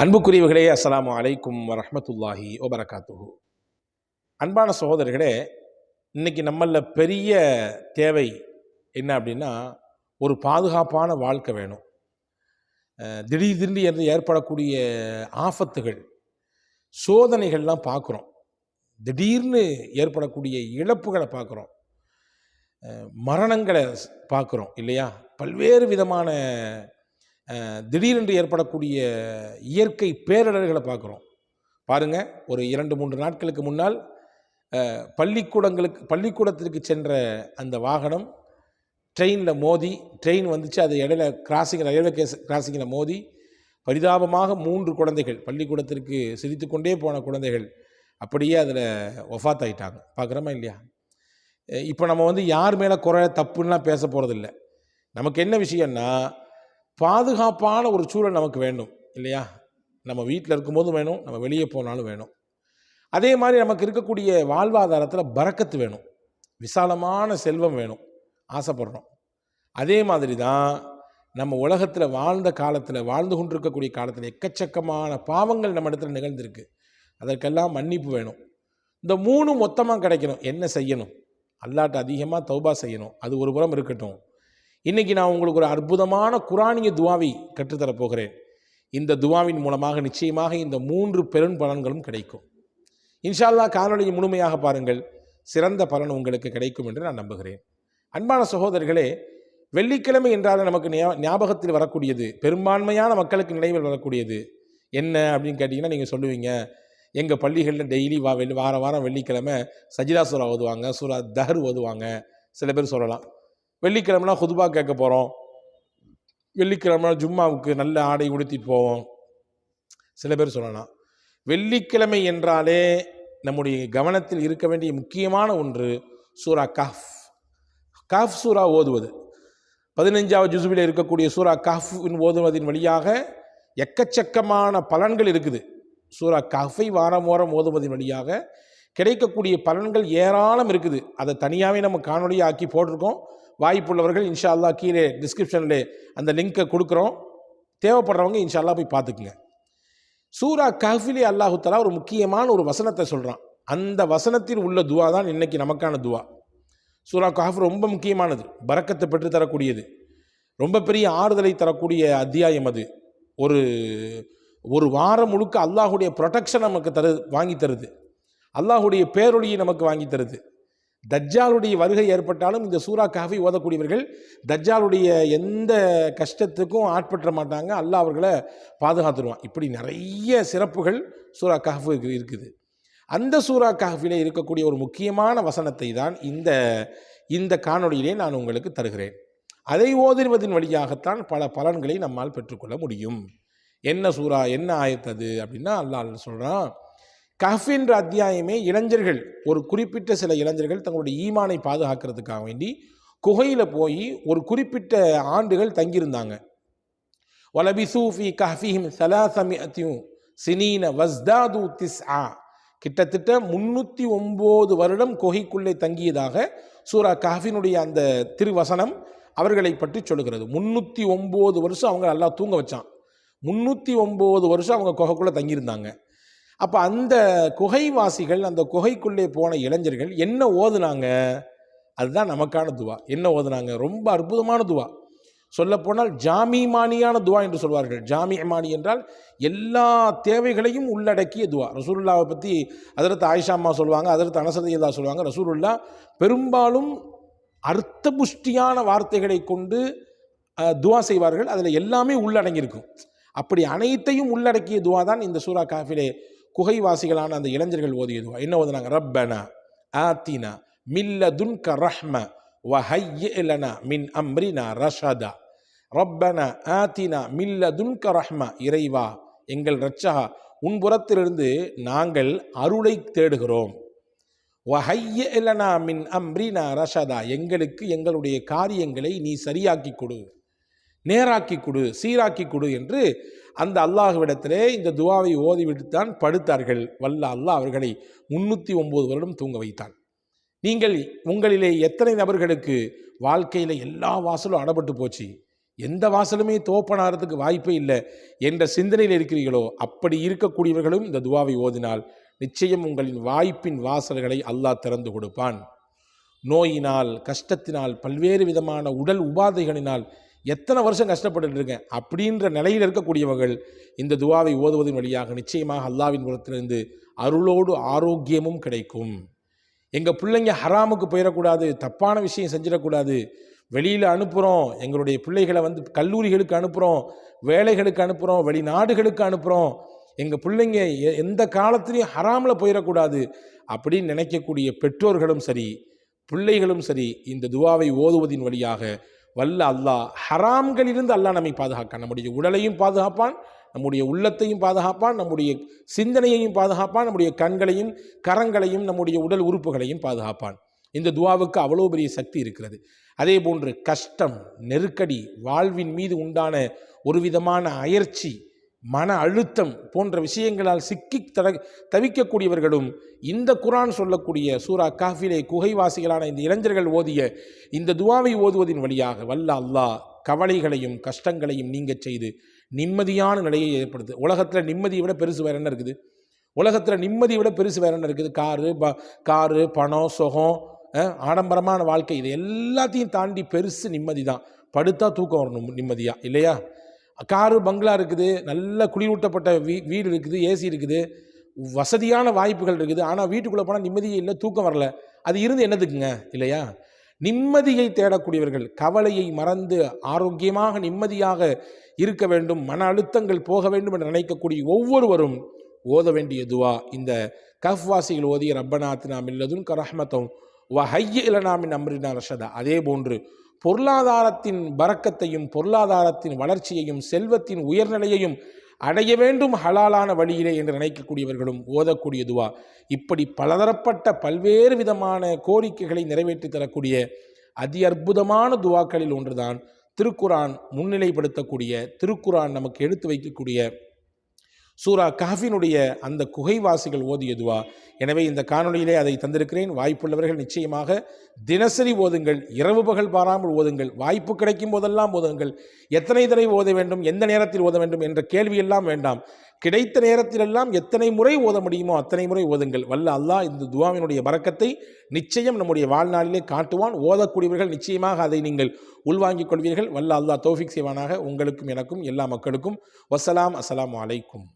அன்புக்குரியவர்களே அஸ்லாம் அலைக்கும் வரமத்துல்லாஹி வபரகாத்துஹு. அன்பான சகோதரர்களே இன்னைக்கு நம்மள பெரிய தேவை என்ன அப்படின்னா ஒரு பாதுகாப்பான வாழ்க்கை வேணும். அஹ் திடீர் திடீர்னு என்று ஏற்படக்கூடிய ஆபத்துகள் சோதனைகள்லாம் பார்க்குறோம். திடீர்னு ஏற்படக்கூடிய இழப்புகளை பார்க்குறோம். மரணங்களை பார்க்குறோம் இல்லையா? பல்வேறு விதமான திடீரென்று ஏற்படக்கூடிய இயற்கை பேரிடர்களை பார்க்குறோம். பாருங்கள் ஒரு இரண்டு மூன்று நாட்களுக்கு முன்னால் பள்ளிக்கூடங்களுக்கு பள்ளிக்கூடத்திற்கு சென்ற அந்த வாகனம் ட்ரெயினில் மோதி ட்ரெயின் வந்துச்சு அது இடையில கிராசிங் ரயில்வே கேஸ் கிராசிங்கில் மோதி பரிதாபமாக மூன்று குழந்தைகள் பள்ளிக்கூடத்திற்கு சிரித்துக்கொண்டே போன குழந்தைகள் அப்படியே அதில் ஒஃபாத் ஆகிட்டாங்க பார்க்குறோமா இல்லையா? இப்போ நம்ம வந்து யார் மேலே குறை தப்புன்னெலாம் பேச போகிறதில்ல நமக்கு என்ன விஷயம்னா பாதுகாப்பான ஒரு சூழல் நமக்கு வேண்டும் இல்லையா? நம்ம வீட்டில் இருக்கும்போதும் வேணும் நம்ம வெளியே போனாலும் வேணும். அதே மாதிரி நமக்கு இருக்கக்கூடிய வாழ்வாதாரத்தில் பறக்கத்து வேணும். விசாலமான செல்வம் வேணும். ஆசைப்படுறோம். அதே மாதிரி தான் நம்ம உலகத்தில் வாழ்ந்த காலத்தில் வாழ்ந்து கொண்டிருக்கக்கூடிய காலத்தில் எக்கச்சக்கமான பாவங்கள் நம்ம இடத்துல நிகழ்ந்திருக்கு. அதற்கெல்லாம் மன்னிப்பு வேணும். இந்த மூணு மொத்தமாக கிடைக்கணும். என்ன செய்யணும்? அல்லாட்ட அதிகமாக தௌபா செய்யணும். அது ஒரு புறம் இருக்கட்டும். இன்னைக்கு நான் உங்களுக்கு ஒரு அற்புதமான குரானிய துவாவை கற்றுத்தரப் போகிறேன். இந்த துவாவின் மூலமாக நிச்சயமாக இந்த மூன்று பெரும் பலன்களும் கிடைக்கும். இன்ஷா அல்லாஹ் காணொலியை முழுமையாக பாருங்கள். சிறந்த பலன் உங்களுக்கு கிடைக்கும் என்று நான் நம்புகிறேன். அன்பான சகோதரர்களே வெள்ளிக்கிழமை என்றால் நமக்கு ஞாபகத்தில் வரக்கூடியது பெரும்பான்மையான மக்களுக்கு நினைவில் வரக்கூடியது. என்ன அப்படின்னு கேட்டிங்கன்னா நீங்கள் சொல்லுவீங்க எங்கள் பள்ளிகளில் டெய்லி வா வெள்ளி வார வாரம் வெள்ளிக்கிழமை சஜிதா சூரா ஓதுவாங்க சூரா தஹர் ஓதுவாங்க. சில பேர் சொல்லலாம். வெள்ளிக்கிழமைனா ஹுதுபா கேட்க போகிறோம் வெள்ளிக்கிழமை ஜும்மாவுக்கு நல்ல ஆடை உடுத்திட்டு போவோம். சில பேர் சொல்லலாம். வெள்ளிக்கிழமை என்றாலே நம்முடைய கவனத்தில் இருக்க வேண்டிய முக்கியமான ஒன்று சூரா காஃப் காஃப் சூரா ஓதுவது. பதினஞ்சாவது ஜுசுவில் இருக்கக்கூடிய சூரா காஃபின் ஓதுவதின் வழியாக எக்கச்சக்கமான பலன்கள் இருக்குது. சூரா காஃபை வாரம் வாரம் ஓதுவதன் வழியாக கிடைக்கக்கூடிய பலன்கள் ஏராளம் இருக்குது. அதை தனியாகவே நம்ம காணொலியாக ஆக்கி போட்டிருக்கோம். வாய்ப்புள்ளவர்கள் இன்ஷா அல்லாஹ் கீழே டிஸ்கிரிப்ஷனில் அந்த லிங்கை கொடுக்குறோம். தேவைப்படுறவங்க இன்ஷா அல்லாஹ் போய் பார்த்துக்குங்க. சூரா கஹ்ஃபிலே அல்லாஹு ஒரு முக்கியமான ஒரு வசனத்தை சொல்கிறான் அந்த வசனத்தில் உள்ள துவா தான் இன்றைக்கி நமக்கான துவா. சூரா கஹஃப் ரொம்ப முக்கியமானது. பறக்கத்தை பெற்று தரக்கூடியது. ரொம்ப பெரிய ஆறுதலை தரக்கூடிய அத்தியாயம் அது. ஒரு ஒரு வாரம் முழுக்க அல்லாஹுடைய ப்ரொடெக்ஷன் நமக்கு தரு வாங்கி தருது. அல்லாஹுடைய பேரொழியை நமக்கு வாங்கி தருது. தஜ்ஜாலுடைய வருகை ஏற்பட்டாலும் இந்த சூரா காஃபி ஓதக்கூடியவர்கள் தஜ்ஜாலுடைய எந்த கஷ்டத்துக்கும் ஆட்பற்ற மாட்டாங்க. அல்லாஹ் அவர்களை பாதுகாத்துருவான் இப்படி நிறைய சிறப்புகள் சூரா காஃபு இருக்குது. அந்த சூரா காஃபிலே இருக்கக்கூடிய ஒரு முக்கியமான வசனத்தை தான் இந்த இந்த காணொளியிலே நான் உங்களுக்கு தருகிறேன். அதை ஓதிடுவதன் வழியாகத்தான் பல பலன்களை நம்மால் பெற்றுக்கொள்ள முடியும். என்ன சூரா என்ன ஆயத்தது? அப்படின்னா அல்லாஹ் சொல்கிறான் கஃபின்ற அத்தியாயமே இளைஞர்கள் ஒரு குறிப்பிட்ட சில இளைஞர்கள் தங்களுடைய ஈமானை பாதுகாக்கிறதுக்காக வேண்டி குகையில் போய் ஒரு குறிப்பிட்ட ஆண்டுகள் தங்கியிருந்தாங்க. வலபி சூஃபி கஹ்ஃபிஹிம் சலாசமியத்தியும் சினீன வஸ்தாது திஸ் ஆ கிட்டத்தட்ட முன்னூற்றி ஒம்பது வருடம் குகைக்குள்ளே தங்கியதாக சூரா கஹ்ஃபினுடைய அந்த திருவசனம் அவர்களை பற்றி சொல்லுகிறது. முன்னூற்றி ஒம்பது வருஷம் அவங்க நல்லா தூங்க வச்சான். முன்னூற்றி ஒம்பது வருஷம் அவங்க குகைக்குள்ளே தங்கியிருந்தாங்க. அப்போ அந்த குகைவாசிகள் அந்த குகைக்குள்ளே போன இளைஞர்கள் என்ன ஓதுனாங்க? அதுதான் நமக்கான துவா. என்ன ஓதுனாங்க? ரொம்ப அற்புதமான துவா. சொல்லப்போனால் ஜாமிமானியான துவா என்று சொல்வார்கள். ஜாமிமானி என்றால் எல்லா தேவைகளையும் உள்ளடக்கிய துவா. ரசூலுல்லாவை பற்றி அதற்கு ஆயிஷா அம்மா சொல்லுவாங்க அதற்கு அனசதையதா சொல்லுவாங்க. ரசூலுல்லா பெரும்பாலும் அர்த்தபுஷ்டியான வார்த்தைகளை கொண்டு துவா செய்வார்கள். அதில் எல்லாமே உள்ளடங்கியிருக்கும். அப்படி அனைத்தையும் உள்ளடக்கிய துவா தான் இந்த சூரா காஃபிலே குகைவாசிகளான அந்த இளைஞர்கள் ஓதியதுவா என்ன ஓதுனாங்க? ரப்பனா ஆத்தினா மில்ல துன்க ரஹ்ம வஹய்யலனா மின் அம்ரினா ரஷதா. ரப்பனா ஆத்தினா மில்ல துன்க ரஹ்ம இறைவா. எங்கள் ரட்சகா உன்புறத்திலிருந்து நாங்கள் அருளை தேடுகிறோம். வஹைய இல்லனா மின் அம்ரினா ரஷதா. எங்களுக்கு எங்களுடைய காரியங்களை நீ சரியாக்கி கொடு. நேராக்கி கொடு சீராக்கி கொடு என்று அந்த அல்லாஹ்விடத்திலே இந்த துவாவை ஓதிவிட்டுத்தான் படுத்தார்கள். வல்ல அல்லாஹ் அவர்களை முன்னூற்றி ஒம்பது வருடம் தூங்க வைத்தான். நீங்கள் உங்களிலே எத்தனை நபர்களுக்கு வாழ்க்கையில் எல்லா வாசலும் அடப்பட்டு போச்சு? எந்த வாசலுமே தோப்பனாகிறதுக்கு வாய்ப்பே இல்லை என்ற சிந்தனையில் இருக்கிறீர்களோ அப்படி இருக்கக்கூடியவர்களும் இந்த துவாவை ஓதினால் நிச்சயம் உங்களின் வாய்ப்பின் வாசல்களை அல்லாஹ் திறந்து கொடுப்பான். நோயினால் கஷ்டத்தினால் பல்வேறு விதமான உடல் உபாதைகளினால் எத்தனை வருஷம் கஷ்டப்பட்டு இருக்கேன் அப்படின்ற நிலையில் இருக்கக்கூடியவர்கள் இந்த துவாவை ஓதுவதன் வழியாக நிச்சயமாக அல்லாவின் புறத்திலிருந்து அருளோடு ஆரோக்கியமும் கிடைக்கும். எங்கள் பிள்ளைங்க ஹராமுக்கு போயிடக்கூடாது தப்பான விஷயம் செஞ்சிடக்கூடாது. வெளியில் அனுப்புகிறோம் எங்களுடைய பிள்ளைகளை வந்து கல்லூரிகளுக்கு அனுப்புகிறோம் வேலைகளுக்கு அனுப்புகிறோம் வெளிநாடுகளுக்கு அனுப்புகிறோம் எங்கள் பிள்ளைங்க எ- எந்த காலத்துலேயும் ஹராமில் போயிடக்கூடாது அப்படின்னு நினைக்கக்கூடிய பெற்றோர்களும் சரி பிள்ளைகளும் சரி இந்த துவாவை ஓதுவதின் வழியாக வல்ல அல்லாஹ் ஹராம்களிலிருந்து அல்லாஹ் நம்மை பாதுகாக்கான். நம்முடைய உடலையும் பாதுகாப்பான் நம்முடைய உள்ளத்தையும் பாதுகாப்பான் நம்முடைய சிந்தனையையும் பாதுகாப்பான் நம்முடைய கண்களையும் கரங்களையும் நம்முடைய உடல் உறுப்புகளையும் பாதுகாப்பான். இந்த துவாவுக்கு அவ்வளோ பெரிய சக்தி இருக்கிறது. அதே போன்று கஷ்டம் நெருக்கடி வாழ்வின் மீது உண்டான ஒரு விதமான அயர்ச்சி மன அழுத்தம் போன்ற விஷயங்களால் சிக்கி தட தவிக்கக்கூடியவர்களும் இந்த குரான் சொல்லக்கூடிய சூரா காஃபிலே குகைவாசிகளான இந்த இளைஞர்கள் ஓதிய இந்த துவாவை ஓதுவதின் வழியாக வல்ல அல்லாஹ் கவலைகளையும் கஷ்டங்களையும் நீங்கச் செய்து நிம்மதியான நிலையை ஏற்படுத்து. உலகத்தில் நிம்மதியை விட பெருசு வேற என்ன இருக்குது? உலகத்தில் நிம்மதியை விட பெருசு வேற என்ன இருக்குது? காரு ப காரு பணம் சுகம் ஆடம்பரமான வாழ்க்கை இது எல்லாத்தையும் தாண்டி பெருசு நிம்மதி தான் படுத்தா தூக்கம் வரணும் நிம்மதியாக இல்லையா? காரு பங்களா இருக்குது நல்ல குளிரூட்டப்பட்ட வீ வீடு இருக்குது ஏசி இருக்குது வசதியான வாய்ப்புகள் இருக்குது. ஆனால் வீட்டுக்குள்ளே போனால் நிம்மதியே இல்லை தூக்கம் வரல. அது இருந்து என்னதுக்குங்க? இல்லையா? நிம்மதியை தேடக்கூடியவர்கள் கவலையை மறந்து ஆரோக்கியமாக நிம்மதியாக இருக்க வேண்டும் மன அழுத்தங்கள் போக வேண்டும் என்று நினைக்கக்கூடிய ஒவ்வொருவரும் ஓத வேண்டிய துவா. இந்த கஃப்வாசிகள் ஓதிய ரப்பநாத் நாம் இல்லதும் கரஹ்மத்தும் வ ஹைய இலனாமின் அம்ரினா ரஷதா. அதே போன்று பொருளாதாரத்தின் பறக்கத்தையும் பொருளாதாரத்தின் வளர்ச்சியையும் செல்வத்தின் உயர்நிலையையும் அடைய வேண்டும் ஹலாலான வழியிலே என்று நினைக்கக்கூடியவர்களும் ஓதக்கூடிய துவா. இப்படி பலதரப்பட்ட பல்வேறு விதமான கோரிக்கைகளை நிறைவேற்றி தரக்கூடிய அதி அற்புதமான துவாக்களில் ஒன்றுதான் திருக்குரான் முன்னிலைப்படுத்தக்கூடிய திருக்குரான் நமக்கு எடுத்து வைக்கக்கூடிய சூரா கஹஃபினுடைய அந்த குகைவாசிகள் ஓதியதுவா? எனவே இந்த காணொலியிலே அதை தந்திருக்கிறேன். வாய்ப்புள்ளவர்கள் நிச்சயமாக தினசரி ஓதுங்கள். இரவு பகல் பாராமல் ஓதுங்கள். வாய்ப்பு கிடைக்கும் போதெல்லாம் ஓதுங்கள். எத்தனை தடவை ஓத வேண்டும்? எந்த நேரத்தில் ஓத வேண்டும்? என்ற கேள்வியெல்லாம் வேண்டாம். கிடைத்த நேரத்திலெல்லாம் எத்தனை முறை ஓத முடியுமோ அத்தனை முறை ஓதுங்கள். வல்ல அல்லாஹ் இந்த துவாவினுடைய பறக்கத்தை நிச்சயம் நம்முடைய வாழ்நாளிலே காட்டுவான். ஓதக்கூடியவர்கள் நிச்சயமாக அதை நீங்கள் உள்வாங்கிக் கொள்வீர்கள். வல்ல அல்லாஹ் தௌஃபிக் செய்வானாக. உங்களுக்கும் எனக்கும் எல்லா மக்களுக்கும். வசலாம் அஸ்லாம் அலைக்கும்.